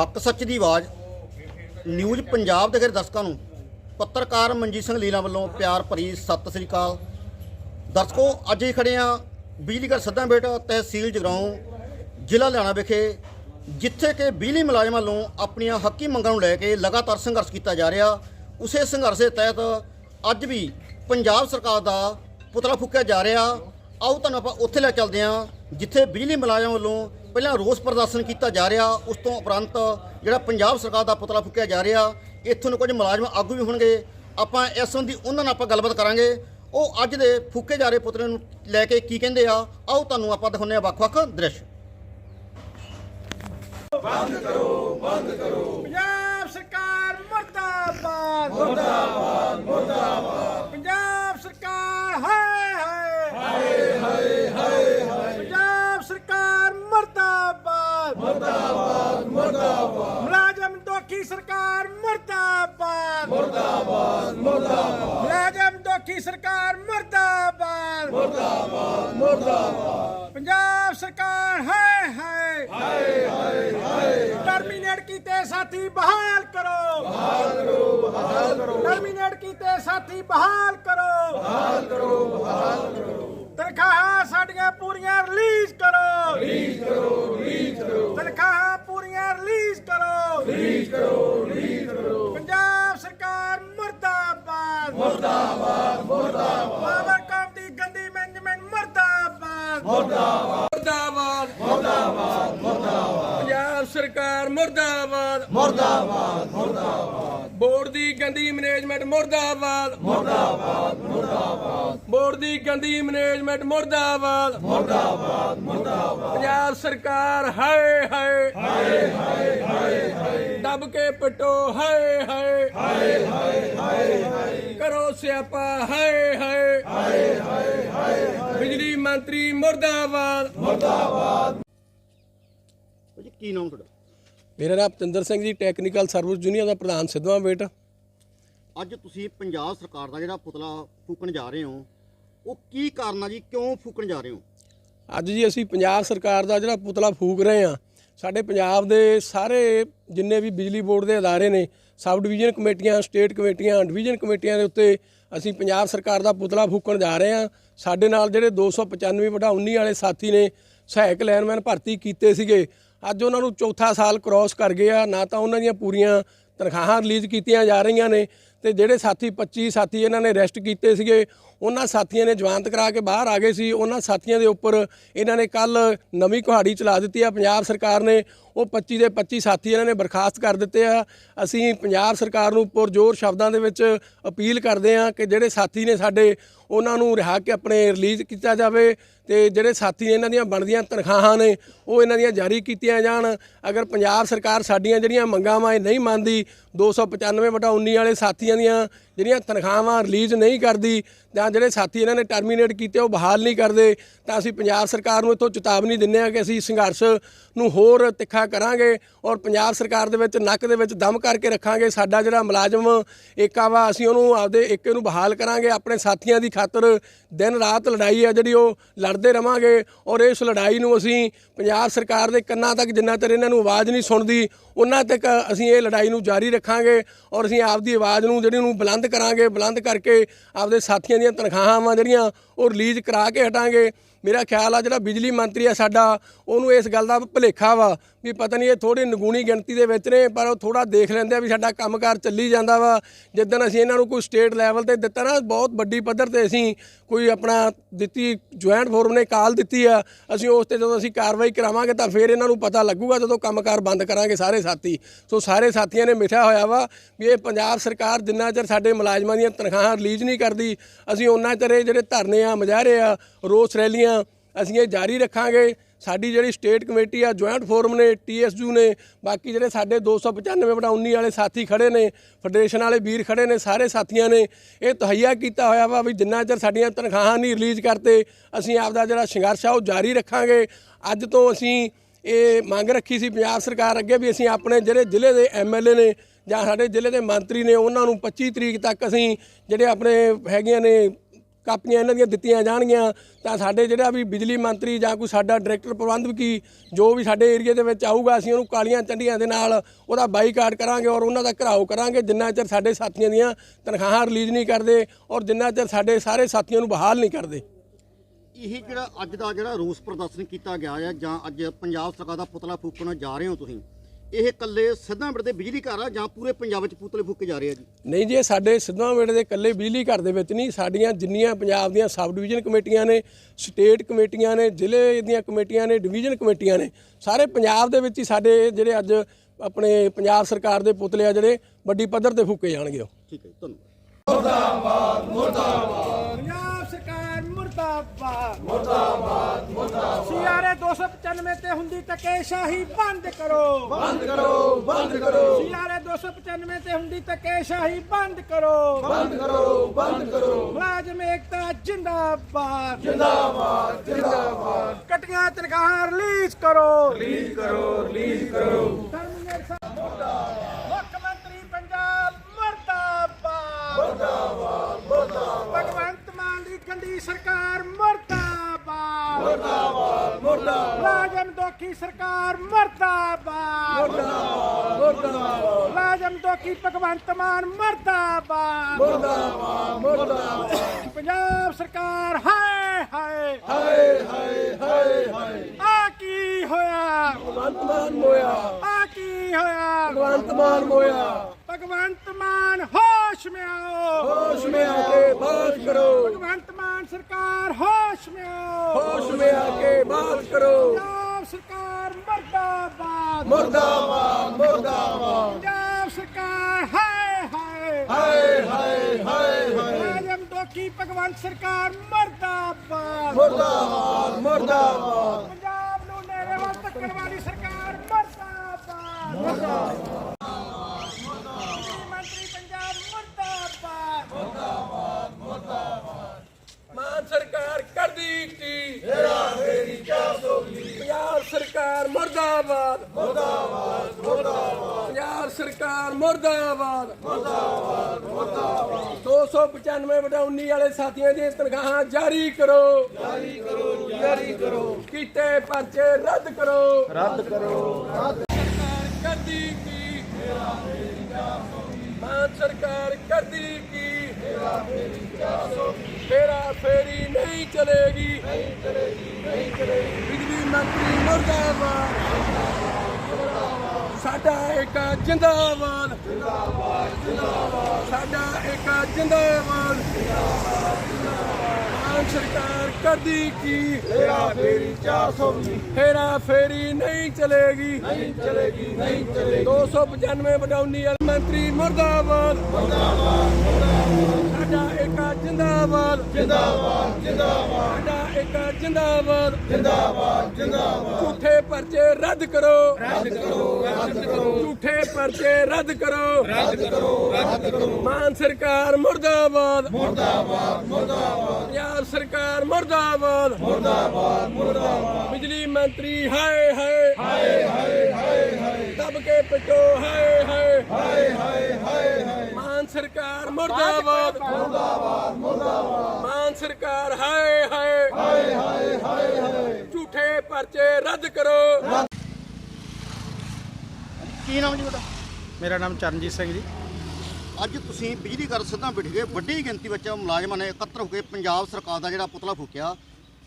ਹੱਕ ਸੱਚ ਦੀ ਆਵਾਜ਼। ਨਿਊਜ਼ ਪੰਜਾਬ ਦੇ ਘਰ ਦਰਸ਼ਕਾਂ ਨੂੰ। ਪੱਤਰਕਾਰ ਮਨਜੀਤ ਸਿੰਘ ਲੀਲਾ ਵੱਲੋਂ ਪਿਆਰ ਭਰੀ ਸਤਿ ਸ੍ਰੀ ਅਕਾਲ। ਦਰਸ਼ਕੋ, ਅੱਜ ਹੀ ਖੜੇ ਆ ਬਿਜਲੀਘਰ ਸੱਦਾ ਬੇਟਾ ਤਹਿਸੀਲ ਜਗਰਾਉਂ, ਜ਼ਿਲ੍ਹਾ ਲਿਆਣਾ ਵਿਖੇ, ਜਿੱਥੇ ਕਿ ਬਿਜਲੀ ਮੁਲਾਜ਼ਮਾਂ ਵੱਲੋਂ ਆਪਣੀਆਂ ਹੱਕੀ ਮੰਗਾਂ ਨੂੰ ਲੈ ਕੇ ਲਗਾਤਾਰ ਸੰਘਰਸ਼ ਕੀਤਾ ਜਾ ਰਿਹਾ। ਉਸੇ ਸੰਘਰਸ਼ ਦੇ ਤਹਿਤ ਅੱਜ ਵੀ ਪੰਜਾਬ ਸਰਕਾਰ ਦਾ ਪੁਤਲਾ ਫੂਕਿਆ ਜਾ ਰਿਹਾ। ਆਓ ਤੁਹਾਨੂੰ ਆਪਾਂ ਉੱਥੇ ਲੈ ਚੱਲਦੇ ਹਾਂ, ਜਿੱਥੇ ਬਿਜਲੀ ਮੁਲਾਜ਼ਮਾਂ ਵੱਲੋਂ ਪਹਿਲਾਂ ਰੋਸ ਪ੍ਰਦਰਸ਼ਨ ਕੀਤਾ ਜਾ ਰਿਹਾ ਉਸ ਤੋਂ ਉਪਰੰਤ ਜਿਹੜਾ ਪੰਜਾਬ ਸਰਕਾਰ ਦਾ ਪੁਤਲਾ ਫੂਕਿਆ ਜਾ ਰਿਹਾ ਇੱਥੋਂ ਨੂੰ ਕੁਝ ਮੁਲਾਜ਼ਮ ਆਗੂ ਵੀ ਹੋਣਗੇ। ਆਪਾਂ ਇਸ ਸੰਬੰਧੀ ਉਹਨਾਂ ਨਾਲ ਆਪਾਂ ਗੱਲਬਾਤ ਕਰਾਂਗੇ। ਉਹ ਅੱਜ ਦੇ ਫੂਕੇ ਜਾ ਰਹੇ ਪੁਤਲੇ ਨੂੰ ਲੈ ਕੇ ਕੀ ਕਹਿੰਦੇ ਆ ਆਓ ਤੁਹਾਨੂੰ ਆਪਾਂ ਦਿਖਾਉਂਦੇ ਆ ਵੱਖ-ਵੱਖ ਦ੍ਰਿਸ਼। ਪੰਜਾਬ ਸਰਕਾਰ ਮਰਦਾਬਾਦ। ਮਰਦਾਬਾਦ ਮਰਦਾਬਾਦ। ਪੰਜਾਬ ਸਰਕਾਰ ਹਾਏ ਹਾਏ ਹਾਏ ਹਾਏ ਹਾਏ। ਪੰਜਾਬ ਸਰਕਾਰ ਮਰਦਾਬਾਦ ਮਰਦਾਬਾਦ। ਮੁਲਾਜ਼ਮ ਦੋਖੀ ਸਰਕਾਰ ਮਰਦਾਬਾਦ। ਮਰਦਾਬਾਦ ਮਰਦਾਬਾਦ। ਮੁਲਾਜ਼ਮ ਦੋਖੀ ਸਰਕਾਰ ਮਰਦਾਬਾਦ। ਮਰਦਾਬਾਦ ਮਰਦਾਬਾਦ। ਪੰਜਾਬ ਸਰਕਾਰ ਹਾਏ ਹਾਏ। ਟਰਮੀਨੇਟ ਕੀਤੇ ਸਾਥੀ ਬਹਾਲ ਕਰੋ। ਬਹਾਲ ਕਰੋ ਬਹਾਲ ਕਰੋ। ਟਰਮੀਨੇਟ ਕੀਤੇ ਸਾਥੀ ਬਹਾਲ ਕਰੋ। ਬਹਾਲ ਕਰੋ ਬਹਾਲ ਕਰੋ। ਤਨਖਾਹਾਂ ਸਾਡੀਆਂ ਪੂਰੀਆਂ ਰਿਲੀਜ਼ ਕਰੋ। ਰਿਲੀਜ਼ ਕਰੋ ਰਿਲੀਜ਼ ਕਰੋ। ਤਨਖਾਹਾਂ ਪੂਰੀਆਂ ਰਿਲੀਜ਼ ਕਰੋ। ਰਿਲੀਜ਼ ਕਰੋ ਰਿਲੀਜ਼ ਕਰੋ। ਪੰਜਾਬ ਸਰਕਾਰ ਮਰਦਾਬਾਦ। ਮਰਦਾਬਾਦ ਮਰਦਾਬਾਦ। ਪਾਵਰ ਕਾਮ ਦੀ ਗੰਦੀ ਮੈਨੇਜਮੈਂਟ ਮਰਦਾਬਾਦ। ਮੁਰਦਾਬਾਦ ਮੁਰਦਾਬਾਦ। ਪੰਜਾਬ ਸਰਕਾਰ ਮੁਰਦਾਬਾਦ। ਮੁਰਦਾਬਾਦ ਮੁਰਦਾਬਾਦ। ਗੰਦੀ ਮੈਨੇਜਮੈਂਟ ਮੁਰਦਾਬਾਦ। ਮੁਰਦਾਬਾਦ ਮੁਰਦਾਬਾਦ। ਬੋਰਡ ਦੀ ਗੰਦੀ ਮੈਨੇਜਮੈਂਟ ਮੁਰਦਾਬਾਦ। ਮੁਰਦਾਬਾਦ ਮੁਰਦਾਬਾਦ। ਪੰਜਾਬ ਸਰਕਾਰ ਹਾਏ ਹਾਏ। ਹਾਏ ਹਾਏ ਹਾਏ ਦਬ ਕੇ ਪਟੋ ਹਾਏ ਹਾਏ। ਹਾਏ ਹਾਏ ਹਾਏ ਕਰੋ ਸਿਆਪਾ ਹਾਏ ਹਾਏ। ਹਾਏ ਹਾਏ ਬਿਜਲੀ ਮੰਤਰੀ ਮੁਰਦਾਬਾਦ। ਜੀ ਕੀ ਨਾਮ ਤੁਹਾਡਾ? ਮੇਰਾ ਨਾਮ ਪਤਿੰਦਰ Singh ji technical service union ਦਾ ਪ੍ਰਧਾਨ ਸਿੱਧਵਾਂ ਵੇਟ ਅੱਜ ਤੁਸੀਂ ਪੰਜਾਬ ਸਰਕਾਰ ਦਾ ਜਿਹੜਾ ਪੁਤਲਾ ਫੂਕਣ ਜਾ ਰਹੇ ਹੋ, ਉਹ ਕੀ ਕਾਰਨ ਆ ਜੀ? ਕਿਉਂ ਫੂਕਣ ਜਾ ਰਹੇ ਹੋ? ਅੱਜ ਜੀ ਅਸੀਂ ਪੰਜਾਬ ਸਰਕਾਰ ਦਾ ਜਿਹੜਾ ਪੁਤਲਾ ਫੂਕ ਰਹੇ ਹਾਂ, ਸਾਡੇ ਪੰਜਾਬ ਦੇ ਸਾਰੇ ਜਿੰਨੇ ਵੀ ਬਿਜਲੀ ਬੋਰਡ ਦੇ ਅਦਾਰੇ ਨੇ ਸਬ ਡਿਵੀਜ਼ਨ ਕਮੇਟੀਆਂ, ਸਟੇਟ ਕਮੇਟੀਆਂ, ਡਿਵੀਜ਼ਨ ਕਮੇਟੀਆਂ ਦੇ ਉੱਤੇ ਅਸੀਂ ਪੰਜਾਬ ਸਰਕਾਰ ਦਾ ਪੁਤਲਾ ਫੂਕਣ ਜਾ ਰਹੇ ਹਾਂ। ਸਾਡੇ ਨਾਲ ਜਿਹੜੇ 295 ਵਟਾ 19 ਵਾਲੇ ਸਾਥੀ ਨੇ, ਸਹਾਇਕ ਲਾਈਨਮੈਨ ਭਰਤੀ ਕੀਤੇ ਸੀਗੇ। ਅੱਜ ਉਹਨਾਂ ਨੂੰ ਚੌਥਾ ਸਾਲ ਕ੍ਰਾਸ ਕਰ ਗਏ ਆ, ਨਾ ਤਾਂ ਉਹਨਾਂ ਦੀਆਂ ਪੂਰੀਆਂ ਤਨਖਾਹਾਂ ਰਿਲੀਜ਼ ਕੀਤੀਆਂ ਜਾ ਰਹੀਆਂ ਨੇ ਤੇ ਜਿਹੜੇ ਸਾਥੀ 25 ਸਾਥੀ ਇਹਨਾਂ ਨੇ ਅਰੈਸਟ ਕੀਤੇ ਸੀਗੇ, ਉਹਨਾਂ ਸਾਥੀਆਂ ਨੇ ਜਵਾਨਤ ਕਰਾ ਕੇ ਬਾਹਰ ਆ ਗਏ ਸੀ, ਉਹਨਾਂ ਸਾਥੀਆਂ ਦੇ ਉੱਪਰ ਇਹਨਾਂ ਨੇ ਕੱਲ ਨਵੀਂ ਕੁਹਾੜੀ ਚਲਾ ਦਿੱਤੀ ਆ, ਪੰਜਾਬ ਸਰਕਾਰ ਨੇ ਉਹ 25 ਦੇ 25 ਸਾਥੀ ਇਹਨਾਂ ਨੇ ਬਰਖਾਸਤ ਕਰ ਦਿੱਤੇ ਆ। ਅਸੀਂ ਪੰਜਾਬ ਸਰਕਾਰ ਨੂੰ ਪੁਰਜ਼ੋਰ ਸ਼ਬਦਾਂ ਦੇ ਵਿੱਚ ਅਪੀਲ ਕਰਦੇ ਆ ਕਿ ਜਿਹੜੇ ਸਾਥੀ ਨੇ ਸਾਡੇ, ਉਹਨਾਂ ਨੂੰ ਰਿਹਾ ਕੇ ਆਪਣੇ ਰਿਲੀਜ਼ ਕੀਤਾ ਜਾਵੇ ਤੇ ਜਿਹੜੇ ਸਾਥੀ ਇਹਨਾਂ ਦੀਆਂ ਬਣਦੀਆਂ ਤਨਖਾਹਾਂ ਨੇ, ਉਹ ਇਹਨਾਂ ਦੀਆਂ ਜਾਰੀ ਕੀਤੀਆਂ ਜਾਣ। ਅਗਰ ਪੰਜਾਬ ਸਰਕਾਰ ਸਾਡੀਆਂ ਜਿਹੜੀਆਂ ਮੰਗਾਂ ਵਾ ਇਹ ਨਹੀਂ ਮੰਨਦੀ 295 ਵਟਾ 19 ਵਾਲੇ ਸਾਥੀਆਂ ਦੀਆਂ ਜਿਹੜੀਆਂ ਤਨਖਾਹਾਂ ਰਿਲੀਜ਼ ਨਹੀਂ ਕਰਦੀ, ਜਾਂ ਜਿਹੜੇ ਸਾਥੀ ਇਹਨਾਂ ਨੇ ਟਰਮੀਨੇਟ ਕੀਤੇ ਉਹ ਬਹਾਲ ਨਹੀਂ ਕਰਦੇ, ਤਾਂ ਅਸੀਂ ਪੰਜਾਬ ਸਰਕਾਰ ਨੂੰ ਇੱਥੋਂ ਚੇਤਾਵਨੀ ਦਿੰਦੇ ਹਾਂ ਕਿ ਅਸੀਂ ਸੰਘਰਸ਼ ਨੂੰ ਹੋਰ ਤਿੱਖਾ ਕਰਾਂਗੇ ਔਰ ਪੰਜਾਬ ਸਰਕਾਰ ਦੇ ਵਿੱਚ ਨੱਕ ਦੇ ਵਿੱਚ ਦਮ ਕਰਕੇ ਰੱਖਾਂਗੇ। ਸਾਡਾ ਜਿਹੜਾ ਮੁਲਾਜ਼ਮ ਏਕਾ ਵਾ, ਅਸੀਂ ਉਹਨੂੰ ਆਪਦੇ ਏਕੇ ਨੂੰ ਬਹਾਲ ਕਰਾਂਗੇ। ਆਪਣੇ ਸਾਥੀਆਂ ਦੀ ਖਾਤਰ ਦਿਨ ਰਾਤ ਲੜਾਈ ਆ ਜਿਹੜੀ ਉਹ ਲੜਦੇ ਰਵਾਂਗੇ ਔਰ ਇਸ ਲੜਾਈ ਨੂੰ ਅਸੀਂ ਪੰਜਾਬ ਸਰਕਾਰ ਦੇ ਕੰਨਾਂ ਤੱਕ ਜਿੰਨਾ ਚਿਰ ਇਹਨਾਂ ਨੂੰ ਆਵਾਜ਼ ਨਹੀਂ ਸੁਣਦੀ, ਉਹਨਾਂ ਤੱਕ ਅਸੀਂ ਇਹ ਲੜਾਈ ਨੂੰ ਜਾਰੀ ਰੱਖਾਂਗੇ ਔਰ ਅਸੀਂ ਆਪਦੀ ਆਵਾਜ਼ ਨੂੰ ਜਿਹੜੀ ਨੂੰ ਬੁਲੰਦ ਕਰਾਂਗੇ। ਬੁਲੰਦ ਕਰਕੇ ਆਪਦੇ ਸਾਥੀਆਂ ਦੀਆਂ ਤਨਖਾਹਾਂ ਵਾ ਜਿਹੜੀਆਂ ਉਹ ਰਿਲੀਜ਼ ਕਰਾ ਕੇ ਹਟਾਂਗੇ। ਮੇਰਾ ਖਿਆਲ ਆ ਜਿਹੜਾ ਬਿਜਲੀ ਮੰਤਰੀ ਆ ਸਾਡਾ, ਉਹਨੂੰ ਇਸ ਗੱਲ ਦਾ ਭੁਲੇਖਾ ਵਾ ਵੀ ਪਤਾ ਨਹੀਂ ਇਹ ਥੋੜੀ ਨਗੂਣੀ ਗਿਣਤੀ ਦੇ ਵਿੱਚ ਨੇ, ਪਰ ਉਹ ਥੋੜਾ ਦੇਖ ਲੈਂਦੇ ਆ ਵੀ ਸਾਡਾ ਕੰਮਕਾਰ ਚੱਲੀ ਜਾਂਦਾ ਵਾ। ਜਿੱਦਣ ਅਸੀਂ ਇਹਨਾਂ ਨੂੰ ਕੋਈ ਸਟੇਟ ਲੈਵਲ ਤੇ ਦਿੱਤਾ ਨਾ, ਬਹੁਤ ਵੱਡੀ ਪੱਧਰ ਤੇ ਅਸੀਂ ਕੋਈ ਆਪਣਾ ਦਿੱਤੀ, ਜੁਆਇੰਟ ਫੋਰਮ ਨੇ ਕਾਲ ਦਿੱਤੀ ਆ, ਅਸੀਂ ਉਸ ਤੇ ਜਦੋਂ ਅਸੀਂ ਕਾਰਵਾਈ ਕਰਾਵਾਂਗੇ ਤਾਂ ਫਿਰ ਇਹਨਾਂ ਨੂੰ ਪਤਾ ਲੱਗੂਗਾ, ਜਦੋਂ ਕੰਮਕਾਰ ਬੰਦ ਕਰਾਂਗੇ ਸਾਰੇ ਸਾਥੀ। ਸੋ ਸਾਰੇ ਸਾਥੀਆਂ ਨੇ ਮਿਥਿਆ ਹੋਇਆ ਵਾ ਵੀ ਇਹ ਪੰਜਾਬ ਸਰਕਾਰ ਜਿੰਨਾ ਚਿਰ ਸਾਡੇ ਮੁਲਾਜ਼ਮਾਂ ਦੀਆਂ ਤਨਖਾਹਾਂ ਰਿਲੀਜ਼ ਨਹੀਂ ਕਰਦੀ, ਅਸੀਂ ਉਹਨਾਂ ਚਿਰ ਇਹ ਜਿਹੜੇ ਧਰਨੇ ਆ, ਮੁਜ਼ਾਹਰੇ ਆ, ਰੋਸ ਰੈਲੀਆਂ ਅਸੀਂ ਇਹ ਜਾਰੀ ਰੱਖਾਂਗੇ। ਸਾਡੀ ਜਿਹੜੀ ਸਟੇਟ ਕਮੇਟੀ ਆ, ਜੁਆਇੰਟ ਫੋਰਮ ਨੇ ਟੀਐਸਯੂ ਨੇ, ਬਾਕੀ ਜਿਹੜੇ ਸਾਡੇ 295 ਬਟਾ 19 ਵਾਲੇ ਸਾਥੀ ਖੜੇ ਨੇ, ਫੈਡਰੇਸ਼ਨ ਵਾਲੇ ਵੀਰ ਖੜੇ ਨੇ, ਸਾਰੇ ਸਾਥੀਆਂ ਨੇ, ਇਹ ਤਹਈਆ ਕੀਤਾ ਹੋਇਆ ਵਾ ਵੀ ਜਿੰਨਾ ਚਿਰ ਸਾਡੀਆਂ ਤਨਖਾਹਾਂ ਨਹੀਂ ਰਿਲੀਜ਼ ਕਰਤੇ, ਅਸੀਂ ਆਪਦਾ ਜਿਹੜਾ ਸੰਘਰਸ਼ ਆ ਉਹ ਜਾਰੀ ਰੱਖਾਂਗੇ। ਅੱਜ ਤੋਂ ਅਸੀਂ ਇਹ ਮੰਗ ਰੱਖੀ ਸੀ ਪੰਜਾਬ ਸਰਕਾਰ ਅੱਗੇ ਵੀ ਅਸੀਂ ਆਪਣੇ ਜਿਹੜੇ ਜ਼ਿਲ੍ਹੇ ਦੇ ਐਮਐਲਏ ਨੇ ਜਾਂ ਸਾਡੇ ਜ਼ਿਲ੍ਹੇ ਦੇ ਮੰਤਰੀ ਨੇ, ਉਹਨਾਂ ਨੂੰ 25 ਤਰੀਕ ਤੱਕ ਅਸੀਂ ਜਿਹੜੇ ਆਪਣੇ ਹੈਗੀਆਂ ਨੇ ਕਾਪੀਆਂ ਇਹਨਾਂ ਦੀਆਂ ਦਿੱਤੀਆਂ ਜਾਣਗੀਆਂ, ਤਾਂ ਸਾਡੇ ਜਿਹੜਾ ਵੀ ਬਿਜਲੀ ਮੰਤਰੀ ਜਾਂ ਕੋਈ ਸਾਡਾ ਡਾਇਰੈਕਟਰ ਪ੍ਰਬੰਧਕੀ ਜੋ ਵੀ ਸਾਡੇ ਏਰੀਆ ਦੇ ਵਿੱਚ ਆਊਗਾ, ਅਸੀਂ ਉਹਨੂੰ ਕਾਲੀਆਂ ਝੰਡੀਆਂ ਦੇ ਨਾਲ ਉਹਦਾ ਬਾਈਕਾਟ ਕਰਾਂਗੇ ਔਰ ਉਹਨਾਂ ਦਾ ਘਰਾਓ ਕਰਾਂਗੇ, ਜਿੰਨਾ ਚਿਰ ਸਾਡੇ ਸਾਥੀਆਂ ਦੀਆਂ ਤਨਖਾਹਾਂ ਰਿਲੀਜ਼ ਨਹੀਂ ਕਰਦੇ ਔਰ ਜਿੰਨਾ ਚਿਰ ਸਾਡੇ ਸਾਰੇ ਸਾਥੀਆਂ ਨੂੰ ਬਹਾਲ ਨਹੀਂ ਕਰਦੇ। ਇਹ ਜਿਹੜਾ ਅੱਜ ਦਾ ਜਿਹੜਾ ਰੋਸ ਪ੍ਰਦਰਸ਼ਨ ਕੀਤਾ ਗਿਆ ਹੈ ਜਾਂ ਅੱਜ ਪੰਜਾਬ ਸਰਕਾਰ ਦਾ ਪੁਤਲਾ ਫੂਕਣ ਜਾ ਰਹੇ ਹੋ ਤੁਸੀਂ? ਇਹ ਇਕੱਲੇ ਸਿੱਧਾਂ ਦੇ ਬਿਜਲੀ ਘਰ ਆ ਜਾਂ ਪੂਰੇ ਪੰਜਾਬ ਵਿੱਚ ਪੁਤਲੇ ਫੂਕੇ ਜਾ ਰਹੇ ਆ ਜੀ? ਨਹੀਂ ਜੀ ਇਹ ਸਾਡੇ ਸਿੱਧਵਾਂ ਵੇੜੇ ਦੇ ਇਕੱਲੇ ਬਿਜਲੀ ਘਰ ਦੇ ਵਿੱਚ ਨਹੀਂ ਸਾਡੀਆਂ ਜਿੰਨੀਆਂ ਪੰਜਾਬ ਦੀਆਂ ਸਬ ਡਿਵੀਜ਼ਨ ਕਮੇਟੀਆਂ ਨੇ ਸਟੇਟ ਕਮੇਟੀਆਂ ਨੇ ਜ਼ਿਲ੍ਹੇ ਦੀਆਂ ਕਮੇਟੀਆਂ ਨੇ ਡਿਵੀਜ਼ਨ ਕਮੇਟੀਆਂ ਨੇ ਸਾਰੇ ਪੰਜਾਬ ਦੇ ਵਿੱਚ ਹੀ ਸਾਡੇ ਜਿਹੜੇ ਅੱਜ ਆਪਣੇ ਪੰਜਾਬ ਸਰਕਾਰ ਦੇ ਪੁਤਲੇ ਆ ਜਿਹੜੇ ਵੱਡੀ ਪੱਧਰ ਤੇ ਫੂਕੇ ਜਾਣਗੇ ਉਹ। ਠੀਕ ਹੈ ਧੰਨਵਾਦ। ਪੰਜਾਬ ਸਰਕਾਰ ਮੁਰਦਾਬਾਦ ਮੁਰਦਾਬਾਦ। ਮੁਰਦਾਬਾਦ। 295 ਤੇ ਹੁੰਦੀ ਧੱਕੇਸ਼ਾਹੀ ਬੰਦ ਕਰੋ। ਬੰਦ ਕਰੋ ਬੰਦ ਕਰੋ। ਸੀਆਰਏ 295 ਤੇ ਹੁੰਦੀ ਧੱਕੇਸ਼ਾਹੀ ਬੰਦ ਕਰੋ। ਬੰਦ ਕਰੋ ਬੰਦ ਕਰੋ। ਮੁਲਾਜ਼ਮ ਏਕਤਾ ਜਿੰਦਾਬਾਦ। ਜਿੰਦਾਬਾਦ ਜਿੰਦਾਬਾਦ। ਕਟੀਆਂ ਤਨਖਾਹਾਂ ਰਿਲੀਜ਼ ਕਰੋ। ਰਿਲੀਜ਼ ਕਰੋ ਰਿਲੀਜ਼ ਕਰੋ। ਮੁੱਖ ਮੰਤਰੀ ਪੰਜਾਬ ਮਰਦਾਬਾਦ ਮਰਦਾਬਾਦ ਮਰਦਾਬਾਦ ਭਗਵੰਤ ਮਾਨ ਦੀ ਗੰਦੀ ਸਰਕਾਰ ਮਰਦਾਬਾਦ ਮਰਦਾਬਾਦ ਮਰਦਾਬਾਦ ਦੋਖੀ ਸਰਕਾਰ ਮਰਦਾਬਾਦ। ਮਰਦਾਬਾਦ। ਮਰਦਾਬਾਦ ਮੁਲਾਜ਼ਮ ਦੋਖੀ ਭਗਵੰਤ ਮਾਨ ਮਰਦਾਬਾਦ। ਮਰਦਾਬਾਦ ਮਰਦਾਬਾਦ। ਪੰਜਾਬ ਸਰਕਾਰ ਹਾਏ। ਹਾਏ ਹਾਏ ਹਾਏ ਹਾਏ। ਆ ਕੀ ਹੋਇਆ? ਭਗਵੰਤ ਮਾਨ ਮੋਇਆ। ਆ ਕੀ ਹੋਇਆ? ਭਗਵੰਤ ਮਾਨ ਮੋਇਆ। ਭਗਵੰਤ ਮਾਨ ਹੋਸ਼ ਮੇ ਆਓ। ਹੋਸ਼ ਮੇ ਆ ਕੇ ਬਾਤ ਕਰੋ। ਭਗਵੰਤ ਮਾਨ ਸਰਕਾਰ ਹੋਸ਼ ਮੇ ਆਓ। ਹੋਸ਼ ਮੇ ਆ ਕੇ ਬਾਤ ਕਰੋ। ਮਰਦਾਬਾਦ ਮੁਰਦਾਬਾਦ। ਮੁਰਦਾਬਾਦ ਪੰਜਾਬ ਸਰਕਾਰ ਹਾਏ ਹਾਏ। ਹਾਏ ਹਾਏ ਹਾਏ ਮੁਲਾਜ਼ਮ ਦੋਖੀ ਭਗਵੰਤ ਸਰਕਾਰ ਮਰਦਾਬਾਦ। ਮੁਰਦਾਬਾਦ ਮੁਰਦਾਬਾਦ। ਪੰਜਾਬ ਨੂੰ ਨੇੜੇ ਵੱਲ ਧੱਕਣ ਵਾਲੀ ਸਰਕਾਰ ਮਰਦਾਬਾਦ। ਮਰਦਾਬਾਦ ਮੰਤਰੀ ਪੰਜਾਬ ਮਰਦਾਬਾਦ ਮਾਨ ਸਰਕਾਰ ਕਰਦੀ ਕੀ ਮੇਰਾ ਫੇਰੀ 420 ਪੰਜਾਬ ਸਰਕਾਰ ਮੁਰਦਾਬਾਦ। ਮੁਰਦਾਬਾਦ ਮੁਰਦਾਬਾਦ ਪੰਜਾਬ ਸਰਕਾਰ ਮੁਰਦਾਬਾਦ। ਮੁਰਦਾਬਾਦ ਮੁਰਦਾਬਾਦ 295 ਵਟਾ 19 ਵਾਲੇ ਸਾਥੀਆਂ ਦੀਆਂ ਤਨਖਾਹਾਂ ਜਾਰੀ ਕਰੋ। ਜਾਰੀ ਕਰੋ ਜਾਰੀ ਕਰੋ ਕੀਤੇ ਪਰਚੇ ਰੱਦ ਕਰੋ। ਰੱਦ ਕਰੋ ਰੱਦ ਕਰਦੀ ਕੀ? ਮੇਰਾ ਫੇਰੀ 420 ਮਾਨ ਸਰਕਾਰ ਕਰਦੀ ਕੀ? ਫੇਰਾ ਫੇਰੀ ਨਹੀਂ ਚਲੇਗੀ। ਨਹੀਂ ਚਲੇਗੀ ਨਹੀਂ ਚਲੇਗੀ ਮੰਤਰੀ ਮੁਰਦਾਬਾਦ ਸਾਡਾ ਇੱਕ ਜਿੰਦਾਬਾਦ। ਜਿੰਦਾਬਾਦ ਜਿੰਦਾਬਾਦ ਸਾਡਾ ਇੱਕ ਜਿੰਦਾਬਾਦ। ਮਾਨ ਸਰਕਾਰ ਕਰਦੀ ਕੀ? ਫੇਰਾ ਫੇਰੀ 420 ਫੇਰਾ ਫੇਰੀ ਨਹੀਂ ਚਲੇਗੀ। ਨਹੀਂ ਚਲੇਗੀ ਨਹੀਂ ਚਲੇਗੀ। 295 ਵਡਾਉਣੀ ਮੰਤਰੀ ਮੁਰਦਾਬਾਦ ਇੱਕ ਜਿੰਦਾਬਾਦ ਜਿੰਦਾਬਾਦ ਜਿੰਦਾਬਾਦ। ਸਾਡਾ ਇੱਕ ਜਿੰਦਾਬਾਦ ਜਿੰਦਾਬਾਦ ਜਿੰਦਾਬਾਦ। ਝੂਠੇ ਪਰਚੇ ਰੱਦ ਕਰੋ। ਰੱਦ ਕਰੋ ਰੱਦ ਕਰੋ। ਝੂਠੇ ਪਰਚੇ ਰੱਦ ਕਰੋ। ਰੱਦ ਕਰੋ ਰੱਦ ਕਰੋ। ਮਾਨ ਸਰਕਾਰ ਮੁਰਦਾਬਾਦ। ਮੁਰਦਾਬਾਦ ਮੁਰਦਾਬਾਦ। ਪੰਜਾਬ ਸਰਕਾਰ ਮੁਰਦਾਬਾਦ। ਮੁਰਦਾਬਾਦ ਮੁਰਦਾਬਾਦ। ਬਿਜਲੀ ਮੰਤਰੀ ਹਾਏ ਹਾਏ। ਹਾਏ ਹਾਏ ਹਾਏ ਦਬ ਕੇ ਪਿੱਟੋ ਹਾਏ ਹਾਏ ਹਾਏ ਹਾਏ ਹਾਏ ਮਾਨ ਸਰਕਾਰ ਮੁਰਦਾਬਾਦ। ਮੁਰਦਾਬਾਦ ਮੁਰਦਾਬਾਦ ਮਾਨ ਸਰਕਾਰ ਹਾਏ ਹਾਏ। ਹਾਏ ਹਾਏ ਹਾਏ ਝੂਠੇ ਪਰਚੇ ਰੱਦ ਕਰੋ। ਕੀ ਨਾਮ ਜੀ ਤੁਹਾਡਾ? ਮੇਰਾ ਨਾਮ ਚਰਨਜੀਤ ਸਿੰਘ ਜੀ। ਅੱਜ ਤੁਸੀਂ ਬਿਜਲੀ ਘਰ ਸਿੱਧਾਂ ਬਿਠ ਗਏ ਵੱਡੀ ਗਿਣਤੀ ਵਿੱਚ ਮੁਲਾਜ਼ਮਾਂ ਨੇ ਇਕੱਤਰ ਹੋ ਕੇ ਪੰਜਾਬ ਸਰਕਾਰ ਦਾ ਜਿਹੜਾ ਪੁਤਲਾ ਫੂਕਿਆ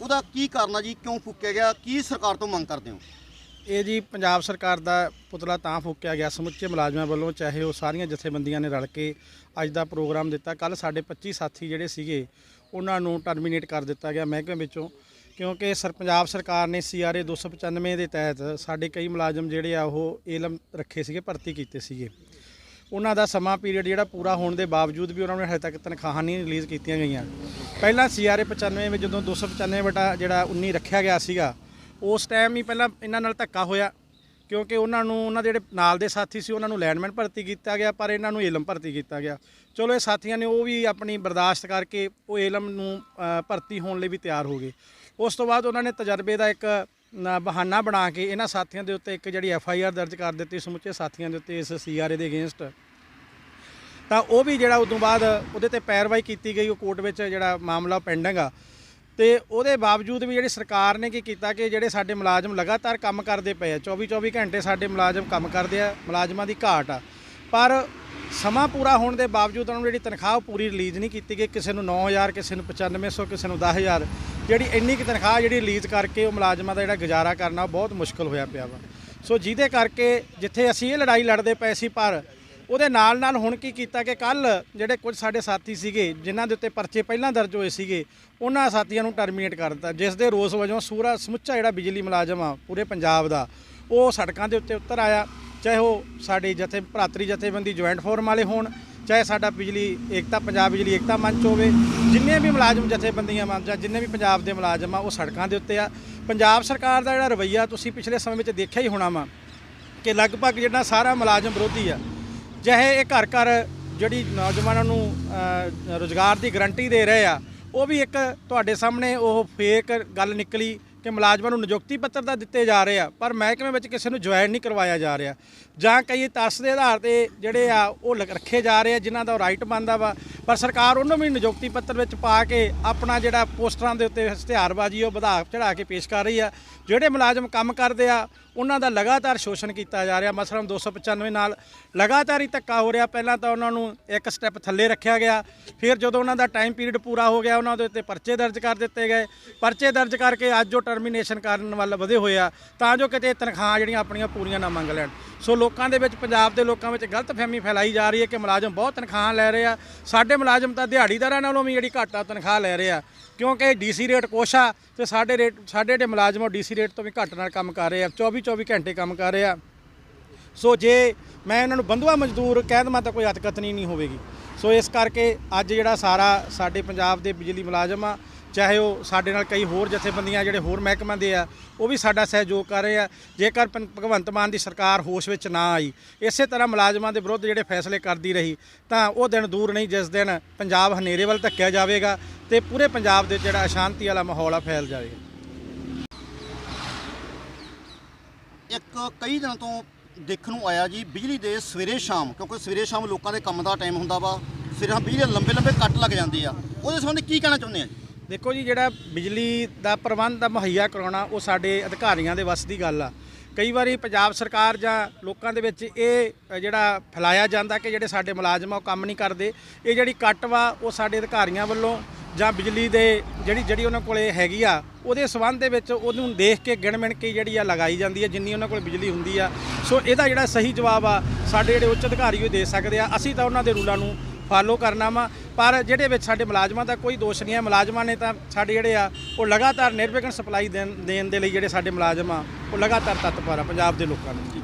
ਉਹਦਾ ਕੀ ਕਾਰਨ ਆ ਜੀ ਕਿਉਂ ਫੂਕਿਆ ਗਿਆ ਕੀ ਸਰਕਾਰ ਤੋਂ ਮੰਗ ਕਰਦੇ ਹੋ? ਇਹ ਜੀ ਪੰਜਾਬ ਸਰਕਾਰ ਦਾ ਪੁਤਲਾ ਤਾਂ ਫੂਕਿਆ ਗਿਆ। ਸਮੁੱਚੇ ਮੁਲਾਜ਼ਮਾਂ ਵੱਲੋਂ ਚਾਹੇ ਉਹ ਸਾਰੀਆਂ ਜਥੇਬੰਦੀਆਂ ਨੇ ਰਲ ਕੇ ਅੱਜ ਦਾ ਪ੍ਰੋਗਰਾਮ ਦਿੱਤਾ। ਕੱਲ ਸਾਡੇ 25 ਸਾਥੀ ਜਿਹੜੇ ਸੀਗੇ, ਉਹਨਾਂ ਨੂੰ ਟਰਮੀਨੇਟ ਕਰ ਦਿੱਤਾ ਗਿਆ ਮਹਿਕਮੇ ਵਿੱਚੋਂ। ਕਿਉਂਕਿ ਸਰ, ਪੰਜਾਬ ਸਰਕਾਰ ਨੇ ਸੀਆਰਏ 295 ਦੇ ਤਹਿਤ ਸਾਡੇ ਕਈ ਮੁਲਾਜ਼ਮ ਜਿਹੜੇ ਆ, ਉਹ ਏਲਮ ਰੱਖੇ ਸੀਗੇ, ਭਰਤੀ ਕੀਤੇ ਸੀਗੇ। ਉਹਨਾਂ ਦਾ ਸਮਾਂ ਪੀਰੀਅਡ ਜਿਹੜਾ ਪੂਰਾ ਹੋਣ ਦੇ ਬਾਵਜੂਦ ਵੀ ਉਹਨਾਂ ਨੇ ਹਜੇ ਤੱਕ ਤਨਖਾਹਾਂ ਨਹੀਂ ਰਿਲੀਜ਼ ਕੀਤੀਆਂ ਗਈਆਂ। ਪਹਿਲਾਂ ਸੀਆਰਏ 95 ਵਿੱਚ ਜਦੋਂ 295 ਬਟਾ ਜਿਹੜਾ 19 ਰੱਖਿਆ ਗਿਆ ਸੀਗਾ ਉਸ ਟਾਈਮ ਹੀ ਪਹਿਲਾਂ ਇਹਨਾਂ ਨਾਲ ਧੱਕਾ ਹੋਇਆ, ਕਿਉਂਕਿ ਉਹਨਾਂ ਨੂੰ, ਉਹਨਾਂ ਦੇ ਜਿਹੜੇ ਨਾਲ ਦੇ ਸਾਥੀ ਸੀ, ਉਹਨਾਂ ਨੂੰ ਲੈਂਡਮੈਨ ਭਰਤੀ ਕੀਤਾ ਗਿਆ, ਪਰ ਇਹਨਾਂ ਨੂੰ ਏਲਮ ਭਰਤੀ ਕੀਤਾ ਗਿਆ। ਚਲੋ ਇਹ ਸਾਥੀਆਂ ਨੇ ਉਹ ਵੀ ਆਪਣੀ ਬਰਦਾਸ਼ਤ ਕਰਕੇ ਉਹ ਏਲਮ ਨੂੰ ਭਰਤੀ ਹੋਣ ਲਈ ਵੀ ਤਿਆਰ ਹੋ ਗਏ। ਉਸ ਤੋਂ ਬਾਅਦ ਉਹਨਾਂ ਨੇ ਤਜਰਬੇ ਦਾ ਇੱਕ ਬਹਾਨਾ ਬਣਾ ਕੇ ਇਹਨਾਂ ਸਾਥੀਆਂ ਦੇ ਉੱਤੇ ਇੱਕ ਜਿਹੜੀ ਐਫ ਆਈ ਆਰ ਦਰਜ ਕਰ ਦਿੱਤੀ, ਸਮੁੱਚੇ ਸਾਥੀਆਂ ਦੇ ਉੱਤੇ ਇਸ ਸੀ ਆਰ ਏ ਦੇ ਅਗੇਂਸਟ ਤਾਂ ਉਹ ਵੀ ਜਿਹੜਾ ਉਦੋਂ ਬਾਅਦ ਉਹਦੇ ਤੇ ਪੈਰਵਾਈ ਕੀਤੀ ਗਈ, ਉਹ ਕੋਰਟ ਵਿੱਚ ਜਿਹੜਾ ਮਾਮਲਾ ਪੈਂਡਿੰਗ ਆ ਤੇ ਉਹਦੇ ਬਾਵਜੂਦ ਵੀ ਜਿਹੜੀ ਸਰਕਾਰ ਨੇ ਕੀ ਕੀਤਾ ਕਿ ਜਿਹੜੇ ਸਾਡੇ ਮੁਲਾਜ਼ਮ ਲਗਾਤਾਰ ਕੰਮ ਕਰਦੇ ਪਏ ਆ 24 24 ਘੰਟੇ ਸਾਡੇ ਮੁਲਾਜ਼ਮ ਕੰਮ ਕਰਦੇ ਆ, ਮੁਲਾਜ਼ਮਾਂ ਦੀ ਘਾਟ ਆ। ਪਰ ਸਮਾਂ ਪੂਰਾ ਹੋਣ ਦੇ ਬਾਵਜੂਦ ਉਹਨਾਂ ਨੂੰ ਜਿਹੜੀ ਤਨਖਾਹ ਉਹ ਪੂਰੀ ਰਿਲੀਜ਼ ਨਹੀਂ ਕੀਤੀ ਗਈ, ਕਿਸੇ ਨੂੰ 9000 ਕਿਸੇ ਨੂੰ 9500 ਕਿਸੇ ਨੂੰ 10000 ਜਿਹੜੀ ਇੰਨੀ ਕੁ ਤਨਖਾਹ ਜਿਹੜੀ ਰਿਲੀਜ਼ ਕਰਕੇ ਉਹ ਮੁਲਾਜ਼ਮਾਂ ਦਾ ਜਿਹੜਾ ਗੁਜ਼ਾਰਾ ਕਰਨਾ ਬਹੁਤ ਮੁਸ਼ਕਲ ਹੋਇਆ ਪਿਆ ਵਾ। ਸੋ ਜਿਹਦੇ ਕਰਕੇ ਜਿੱਥੇ ਅਸੀਂ ਇਹ ਲੜਾਈ ਲੜਦੇ ਪਏ ਸੀ, ਪਰ ਉਹਦੇ ਨਾਲ ਨਾਲ ਹੁਣ ਕੀ ਕੀਤਾ ਕਿ ਕੱਲ ਜਿਹੜੇ ਕੁਝ ਸਾਡੇ ਸਾਥੀ ਸੀਗੇ, ਜਿਨ੍ਹਾਂ ਦੇ ਉੱਤੇ ਪਰਚੇ ਪਹਿਲਾਂ ਦਰਜ ਹੋਏ ਸੀਗੇ, ਉਹਨਾਂ ਸਾਥੀਆਂ ਨੂੰ ਟਰਮੀਨੇਟ ਕਰ ਦਿੱਤਾ। ਜਿਸ ਦੇ ਰੋਸ ਵਜੋਂ ਸੂਰਾ ਸਮੁੱਚਾ ਜਿਹੜਾ ਬਿਜਲੀ ਮੁਲਾਜ਼ਮ ਆ, ਪੂਰੇ ਪੰਜਾਬ ਦਾ, ਉਹ ਸੜਕਾਂ ਦੇ ਉੱਤੇ ਉਤਰ ਆਇਆ। ਚਾਹੇ ਉਹ ਸਾਡੇ ਜਥੇ, ਭਰਾਤਰੀ ਜਥੇਬੰਦੀ ਜੁਆਇੰਟ ਫੋਰਮ ਵਾਲੇ ਹੋਣ, ਚਾਹੇ ਸਾਡਾ ਬਿਜਲੀ ਏਕਤਾ, ਪੰਜਾਬ ਬਿਜਲੀ ਏਕਤਾ ਮੰਚ ਹੋਵੇ, ਜਿੰਨੇ ਵੀ ਮੁਲਾਜ਼ਮ ਜਥੇਬੰਦੀਆਂ ਮੰਨ ਜਾਂ ਜਿੰਨੇ ਵੀ ਪੰਜਾਬ ਦੇ ਮੁਲਾਜ਼ਮ ਆ, ਉਹ ਸੜਕਾਂ ਦੇ ਉੱਤੇ ਆ। ਪੰਜਾਬ ਸਰਕਾਰ ਦਾ ਜਿਹੜਾ ਰਵੱਈਆ ਤੁਸੀਂ ਪਿਛਲੇ ਸਮੇਂ ਵਿੱਚ ਦੇਖਿਆ ਹੀ ਹੋਣਾ ਵਾ ਕਿ ਲਗਭਗ ਜਿਹੜਾ ਸਾਰਾ ਮੁਲਾਜ਼ਮ ਵਿਰੋਧੀ ਆ ਜਿਹੇ ਇਹ ਘਰ ਘਰ ਜਿਹੜੀ ਨੌਜਵਾਨਾਂ ਨੂੰ ਅ, ਰੁਜ਼ਗਾਰ ਦੀ ਗਰੰਟੀ ਦੇ ਰਹੇ ਆ ਉਹ ਵੀ ਇੱਕ ਤੁਹਾਡੇ ਸਾਹਮਣੇ ਉਹ ਫੇਕ ਗੱਲ ਨਿਕਲੀ ਕਿ ਮੁਲਾਜ਼ਮਾਂ ਨੂੰ ਨਿਯੁਕਤੀ ਪੱਤਰ ਤਾਂ ਦਿੱਤੇ ਜਾ ਰਹੇ ਆ ਪਰ ਮਹਿਕਮੇ ਵਿੱਚ ਕਿਸੇ ਨੂੰ ਜੁਆਇਨ ਨਹੀਂ ਕਰਵਾਇਆ ਜਾ ਰਿਹਾ। ਜਾਂ ਕਈ ਤਰਸ ਦੇ ਆਧਾਰ ਤੇ ਜਿਹੜੇ ਆ ਉਹ ਲ- ਰੱਖੇ ਜਾ ਰਹੇ ਆ ਜਿਨ੍ਹਾਂ ਦਾ ਰਾਈਟ ਬਣਦਾ ਵਾ ਪਰ ਸਰਕਾਰ ਉਹਨੂੰ ਵੀ ਨਿਯੁਕਤੀ ਪੱਤਰ ਵਿੱਚ ਪਾ ਕੇ ਆਪਣਾ ਜਿਹੜਾ ਪੋਸਟਰਾਂ ਦੇ ਉੱਤੇ ਇਸ਼ਤਿਹਾਰਬਾਜ਼ੀ ਉਹ ਵਧਾ ਚੜਾ ਕੇ ਪੇਸ਼ ਕਰ ਰਹੀ ਆ। ਜਿਹੜੇ ਮੁਲਾਜ਼ਮ ਕੰਮ ਕਰਦੇ ਆ, ਉਹਨਾਂ ਦਾ ਲਗਾਤਾਰ ਸ਼ੋਸ਼ਣ ਕੀਤਾ ਜਾ ਰਿਹਾ। ਮਸਲਨ 295 ਨਾਲ ਲਗਾਤਾਰ ਹੀ ਧੱਕਾ ਹੋ ਰਿਹਾ। ਪਹਿਲਾਂ ਤਾਂ ਉਹਨਾਂ ਨੂੰ ਇੱਕ ਸਟੈਪ ਥੱਲੇ ਰੱਖਿਆ ਗਿਆ। ਫਿਰ ਜਦੋਂ ਉਹਨਾਂ ਦਾ ਟਾਈਮ ਪੀਰੀਅਡ ਪੂਰਾ ਹੋ ਗਿਆ, ਉਹਨਾਂ ਦੇ ਉੱਤੇ ਪਰਚੇ ਦਰਜ ਕਰ ਦਿੱਤੇ ਗਏ। ਪਰਚੇ ਦਰਜ ਕਰਕੇ ਅੱਜ ਉਹ ਟਰਮੀਨੇਸ਼ਨ ਕਰਨ ਵੱਲ ਵਧੇ ਹੋਏ ਆ। ਤਾਂ ਜੋ ਕਿਤੇ ਤਨਖਾਹਾਂ ਜਿਹੜੀਆਂ ਆਪਣੀਆਂ ਪੂਰੀਆਂ ਨਾ ਮੰਗ ਲੈਣ। ਸੋ ਲੋਕਾਂ ਦੇ ਵਿੱਚ, ਪੰਜਾਬ ਦੇ ਲੋਕਾਂ ਵਿੱਚ ਗਲਤਫਹਿਮੀ ਫੈਲਾਈ ਜਾ ਰਹੀ ਹੈ ਕਿ ਮੁਲਾਜ਼ਮ ਬਹੁਤ ਤਨਖਾਹਾਂ ਲੈ ਰਹੇ ਆ। ਸਾਡੇ ਮੁਲਾਜ਼ਮ ਤਾਂ ਦਿਹਾੜੀਦਾਰਾਂ ਨਾਲੋਂ ਵੀ ਜਿਹੜੀ ਘੱਟ ਆ ਤਨਖਾਹ ਲੈ ਰਹੇ ਆ। ਕਿਉਂਕਿ ਡੀਸੀ ਰੇਟ ਕੁਛ ਆ ਤੇ ਸਾਡੇ ਰੇਟ ਸਾਡੇ ਜਿਹੜੇ ਮੁਲਾਜ਼ਮ ਉਹ ਡੀਸੀ ਰੇਟ ਤੋਂ ਵੀ ਘੱਟ ਨਾਲ ਕੰਮ ਕਰ ਰਹੇ ਆ 24 24 ਘੰਟੇ ਕੰਮ ਕਰ ਰਹੇ ਆ। ਸੋ ਜੇ ਮੈਂ ਇਹਨਾਂ ਨੂੰ ਬੰਧੂਆ ਮਜ਼ਦੂਰ ਕਹਿ ਦੇਵਾਂ ਤਾਂ ਕੋਈ ਅਤਕਤਨੀ ਨਹੀਂ ਹੋਵੇਗੀ। ਸੋ ਇਸ ਕਰਕੇ ਅੱਜ ਜਿਹੜਾ ਸਾਰਾ ਸਾਡੇ ਪੰਜਾਬ ਦੇ ਬਿਜਲੀ ਮੁਲਾਜ਼ਮ ਆ ਚਾਹੇ ਉਹ ਸਾਡੇ ਨਾਲ ਕਈ ਹੋਰ ਜਥੇਬੰਦੀਆਂ ਜਿਹੜੇ ਹੋਰ ਮਹਿਕਮਿਆਂ ਦੇ ਆ, ਉਹ ਵੀ ਸਾਡਾ ਸਹਿਯੋਗ ਕਰ ਰਹੇ ਆ। ਜੇਕਰ ਪੰ- ਭਗਵੰਤ ਮਾਨ ਦੀ ਸਰਕਾਰ ਹੋਸ਼ ਵਿੱਚ ਨਾ ਆਈ, ਇਸੇ ਤਰ੍ਹਾਂ ਮੁਲਾਜ਼ਮਾਂ ਦੇ ਵਿਰੁੱਧ ਜਿਹੜੇ ਫੈਸਲੇ ਕਰਦੀ ਰਹੀ, ਤਾਂ ਉਹ ਦਿਨ ਦੂਰ ਨਹੀਂ, ਜਿਸ ਦਿਨ ਪੰਜਾਬ ਹਨੇਰੇ ਵੱਲ ਧੱਕਿਆ ਜਾਵੇਗਾ ਤੇ ਪੂਰੇ ਪੰਜਾਬ ਦੇ ਜਿਹੜਾ ਅਸ਼ਾਂਤੀ ਵਾਲਾ ਮਾਹੌਲ ਆ, ਫੈਲ ਜਾਵੇਗਾ। ਇੱਕ ਕਈ ਦਿਨਾਂ ਤੋਂ ਦੇਖਣ ਨੂੰ ਆਇਆ ਜੀ, ਬਿਜਲੀ ਦੇ ਸਵੇਰੇ ਸ਼ਾਮ, ਕਿਉਂਕਿ ਸਵੇਰੇ ਸ਼ਾਮ ਲੋਕਾਂ ਦੇ ਕੰਮ ਦਾ ਟਾਈਮ ਹੁੰਦਾ ਵਾ ਸਿਰਾਂ ਬਿਜਲੀ ਦੇ ਲੰਬੇ ਲੰਬੇ ਕੱਟ ਲੱਗ ਜਾਂਦੇ ਆ। ਉਹਦੇ ਸੰਬੰਧੀ ਕੀ ਕਹਿਣਾ ਚਾਹੁੰਦੇ ਆ ਜੀ? ਦੇਖੋ ਜੀ, ਜਿਹੜਾ ਬਿਜਲੀ ਦਾ ਪ੍ਰਬੰਧ ਦਾ ਮੁਹੱਈਆ ਕਰਾਉਣਾ, ਉਹ ਸਾਡੇ ਅਧਿਕਾਰੀਆਂ ਦੇ ਵੱਸ ਦੀ ਗੱਲ ਆ। ਕਈ ਵਾਰੀ ਪੰਜਾਬ ਸਰਕਾਰ ਜਾਂ ਲੋਕਾਂ ਦੇ ਵਿੱਚ ਇਹ ਜਿਹੜਾ ਫੈਲਾਇਆ ਜਾਂਦਾ ਕਿ ਜਿਹੜੇ ਸਾਡੇ ਮੁਲਾਜ਼ਮ ਆ, ਉਹ ਕੰਮ ਨਹੀਂ ਕਰਦੇ। ਇਹ ਜਿਹੜੀ ਕੱਟ ਵਾ, ਉਹ ਸਾਡੇ ਅਧਿਕਾਰੀਆਂ ਵੱਲੋਂ ਜਾਂ ਬਿਜਲੀ ਦੇ ਜਿਹੜੀ ਜਿਹੜੀ ਉਹਨਾਂ ਕੋਲੇ ਹੈਗੀ ਆ, ਉਹਦੇ ਸਬੰਧ ਦੇ ਵਿੱਚ ਉਹਨੂੰ ਦੇਖ ਕੇ ਗਿਣ ਮਿਣ ਕੇ ਜਿਹੜੀ ਆ ਲਗਾਈ ਜਾਂਦੀ ਹੈ ਜਿੰਨੀ ਉਹਨਾਂ ਕੋਲ ਬਿਜਲੀ ਹੁੰਦੀ ਆ। ਸੋ ਇਹਦਾ ਜਿਹੜਾ ਸਹੀ ਜਵਾਬ ਆ, ਸਾਡੇ ਜਿਹੜੇ ਉੱਚ ਅਧਿਕਾਰੀ ਉਹ ਦੇ ਸਕਦੇ ਆ। ਅਸੀਂ ਤਾਂ ਉਹਨਾਂ ਦੇ ਰੂਲਾਂ ਨੂੰ ਫਾਲੋ ਕਰਨਾ ਵਾ, ਪਰ ਜਿਹੜੇ ਵਿੱਚ ਸਾਡੇ ਮੁਲਾਜ਼ਮਾਂ ਦਾ ਕੋਈ ਦੋਸ਼ ਨਹੀਂ ਹੈ, ਮੁਲਾਜ਼ਮਾਂ ਨੇ ਤਾਂ ਸਾਡੇ ਜਿਹੜੇ ਆ, ਉਹ ਲਗਾਤਾਰ ਨਿਰਵਿਘਨ ਸਪਲਾਈ ਦੇਣ ਦੇਣ ਦੇ ਲਈ ਜਿਹੜੇ ਸਾਡੇ ਮੁਲਾਜ਼ਮ ਆ, ਉਹ ਲਗਾਤਾਰ ਤਤਪਰ ਆ ਪੰਜਾਬ ਦੇ ਲੋਕਾਂ ਨੂੰ।